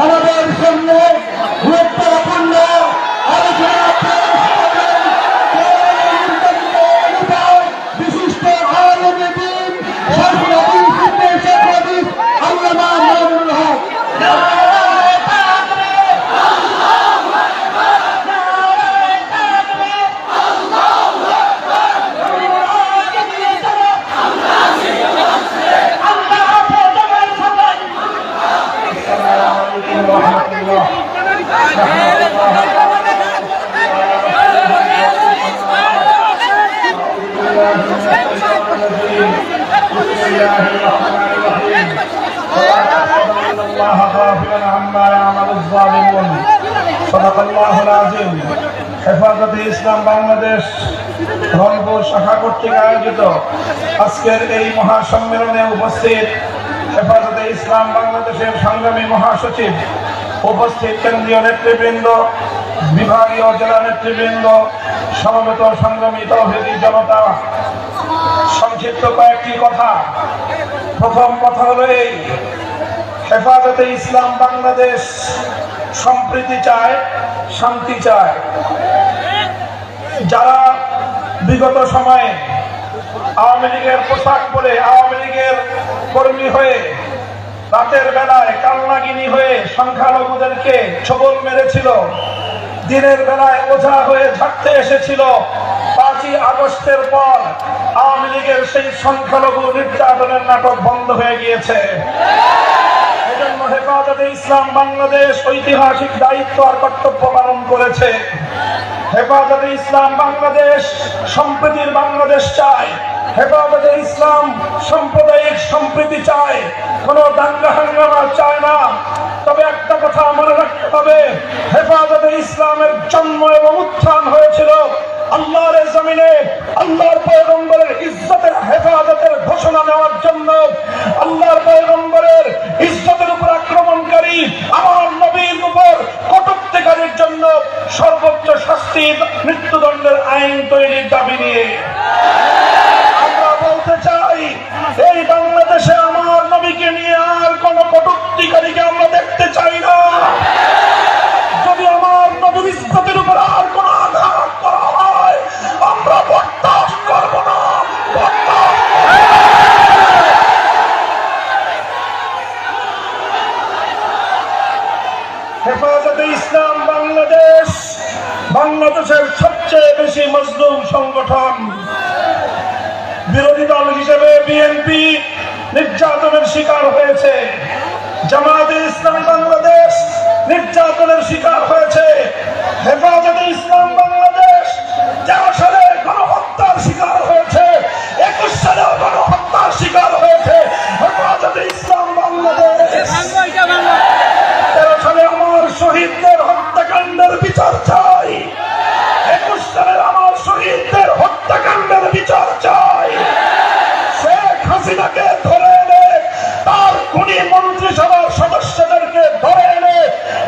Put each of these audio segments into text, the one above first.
আমাদের সামনে গুরুত্বপূর্ণ আলোচনা বিশিষ্ট আলমীদিন সরকারি الله غافلا عما يعمل الظالمون صدق الله العظيم হেফাজতে ইসলাম বাংলাদেশ রংপুর শাখা কর্তৃক আয়োজিত আজকের এই মহাসম্মেলনে উপস্থিত হেফাজতে ইসলাম বাংলাদেশের সংগ্রামী মহাসচিব, উপস্থিত কেন্দ্রীয় নেতৃবৃন্দ, বিভাগীয় জেলা নেতৃবৃন্দ, সমবেত সংগ্রামী তৌহিদি জনতা। সংক্ষিপ্ত কয়েকটি কথা। প্রথম কথা হলো এই, হেফাজতে ইসলাম বাংলাদেশ সম্প্রীতি চায়, শান্তি চায়। যারা বিগত সময়ে আওয়ামী লীগের পোশাক পরে, আওয়ামী লীগের কর্মী হয়ে রাতের বেলায় কালনাগিনী হয়ে সংখ্যালঘুদেরকে ছবল মেরেছিল। দিনের বেলায় ওঝা হয়ে ঝাড়তে এসেছিল। পাঁচই আগস্টের পর আওয়ামী লীগের সেই সংখ্যালঘু নির্যাতনের নাটক বন্ধ হয়ে গিয়েছে। এজন্য হেফাজতে ইসলাম বাংলাদেশ ঐতিহাসিক দায়িত্ব আর কর্তব্য পালন করেছে। হেফাজতে ইসলাম বাংলাদেশ সম্প্রীতির বাংলাদেশ চায়। হেফাজতে ইসলাম সাম্প্রদায়িক সম্প্রীতি চায়, কোনো দাঙ্গা হাঙ্গামা চায় না। তবে একটা কথা মনে রাখতে হবে, হেফাজতে ইসলামের জন্ম এবং উত্থান হয়েছিল আল্লাহর জমিনে, আল্লাহর পয়গম্বরের ইজ্জতের হেফাজতের ঘোষণা নেওয়ার জন্য। ইসলাম বাংলাদেশ বাংলাদেশের সবচেয়ে বেশি মজলুম সংগঠন। বিরোধী দল হিসেবে বিএনপি নির্যাতনের শিকার হয়েছে। জামায়াতে ইসলাম বাংলাদেশ নির্যাতনের শিকার হয়েছে। হত্যাকাণ্ডের বিচার চাই একুশ সালের আমার শহীদদের হত্যাকাণ্ডের বিচার চাই শেখ হাসিনাকে ধরে এনে তার খুনি মন্ত্রিসভার সদস্যদেরকে ধরে এনে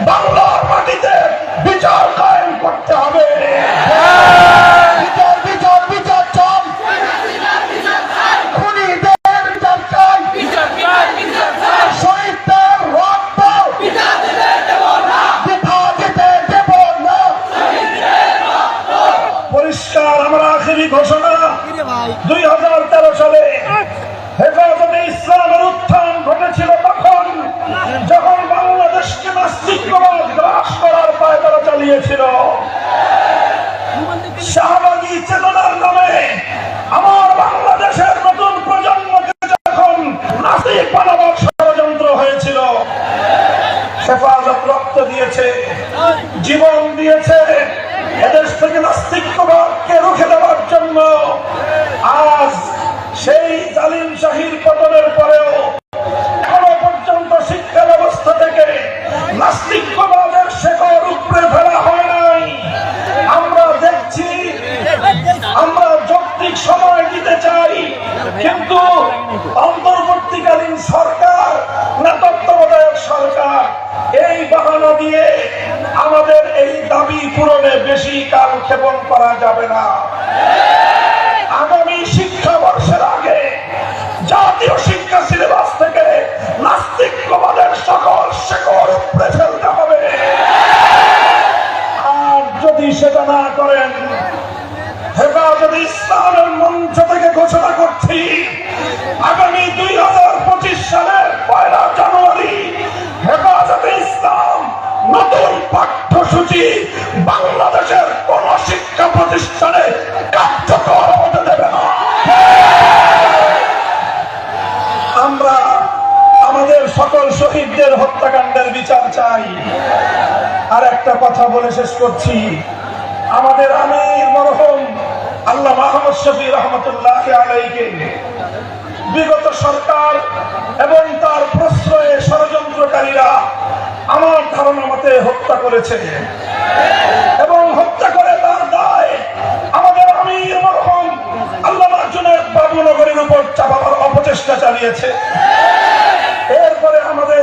বাংলার মাটিতে বিচার কায়েম করতে হবে বিচার বিচার বিচার চাই খুনিদের বিচার চাই শহীদদের রক্ত বৃথা যেতে দেব না পরিষ্কার আমার আখেরি ঘোষণা দুই হাজার তেরো সালে হেফাজতে ইসলামের উত্থান ঘটেছিল তখন যখন বাংলাদেশকে নাস্তিকবাদ গ্রাস করার পায় তারা চালিয়েছিল। শাহবাগী চেতনার নামে আমার বাংলাদেশের নতুন প্রজন্মকে যখন নাস্তিক বানাবার ষড়যন্ত্র হয়েছিল হেফাজত রক্ত দিয়েছে জীবন দিয়েছে এদেশ থেকে নাস্তিকবাদকে রুখে দেওয়ার জন্য আজ সেই জালিম শাহীর পতনের পরেও এখনও পর্যন্ত শিক্ষা ব্যবস্থা থেকে নাস্তিকবাদের শেকড় উপরে ফেলা হয় নাই। আমরা দেখছি, আমরা যৌক্তিক সময় দিতে চাই, কিন্তু অন্তর্বর্তীকালীন সরকার না তত্ত্বাবধায়ক সরকার এই বাহানা দিয়ে আমাদের এই দাবি পূরণে বেশি কাল ক্ষেপণ করা যাবে না। আগামী শিক্ষাবর্ষের আগে জাতীয় শিক্ষা সিলেবাস থেকে নাস্তিক নাস্তিকবাদের সকল শেকড় উপড়ে ফেলতে হবে। আর যদি সেটা না করেন ইসলামের মঞ্চ থেকে ঘোষণা করছি, আগামী দুই হাজার পঁচিশ সালের পয়লা জানুয়ারি হেফাজত ইসলাম নতুন পাঠ্যসূচি বাংলাদেশের কোন শিক্ষা প্রতিষ্ঠানে চাই আর একটা কথা বলে শেষ করছি। আমাদের আমির মরহম আল্লাহ মাহমদ শফি রহমতুল্লাহ আলাইকে বিগত সরকার এবং তার প্রশ্রয়ে ষড়যন্ত্রকারীরা আমার ধারণা মতে হত্যা করেছে। এবং হত্যা করে তার দায় আমাদের আমির মরহম আল্লাহ জুনের বাবুনগরের উপর চাপাবার অপচেষ্টা চালিয়েছে এরপরে আমাদের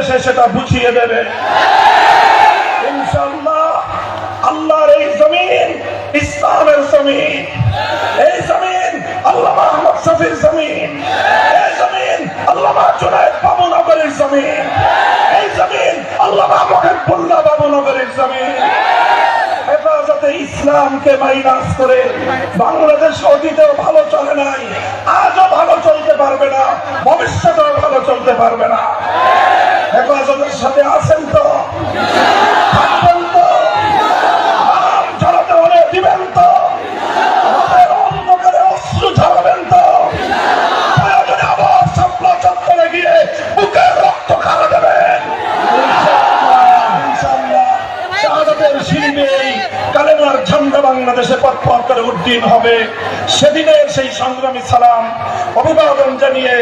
বাংলাদেশে সেটা বুঝিয়ে দেবে। আল্লাহর এই জমিন, ইসলামের জমিন, এই জমিন আল্লাহ শফির জমিন, এই জমিন জমিন, এই জমিন জমিন। ইসলামকে মাইনাস করে বাংলাদেশ অতীতেও ভালো চলে নাই, আজও ভালো চলতে পারবে না, ভবিষ্যতেও ভালো চলতে পারবে না। হেফাজতের সাথে আছেন তো? থাকবেন তো? আরাম ঝরাতে হলে দিবেন তো? রাতের অন্ধকারে অশ্রু ঝরাবেন তো? প্রয়োজনে আবার সাপলা চত্বরে গিয়ে বুকের রক্ত খাওয়া দেবেন। শাহাদাতের শিল্পেই কালেমার ঝান্ডা বাংলাদেশে পথ করে উড্ডীন হবে। সেদিনের সেই সংগ্রামী সালাম, অভিবাদন জানিয়ে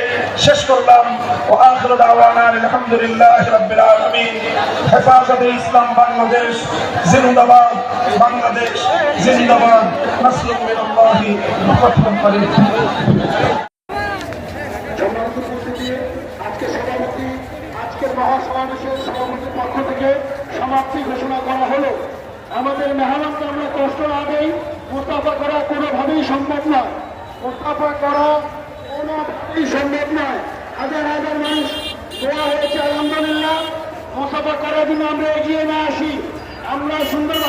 শেষ করলাম। ও আখির আলহামদুলিল্লাহ রাব্বিল আলামিন। হেফাজতে ইসলাম বাংলাদেশ, জিন্দাবাদ বাংলাদেশ, জিন্দাবাদ। নাসরুম মিনাল্লাহি ওয়া ফাতহুন সমাপ্তি ঘোষণা করা হলো। আমাদের মেহমানকে আমরা কষ্ট না দেই মোস্তাফা করা কোনোভাবেই সম্ভব নয়। মোস্তাফা করা কোনোভাবেই সম্ভব নয়। হাজার হাজার মানুষ দেওয়া হয়েছে, আলহামদুলিল্লাহ। মোস্তাফা করার জন্য আমরা এগিয়ে না আসি। আমরা সুন্দর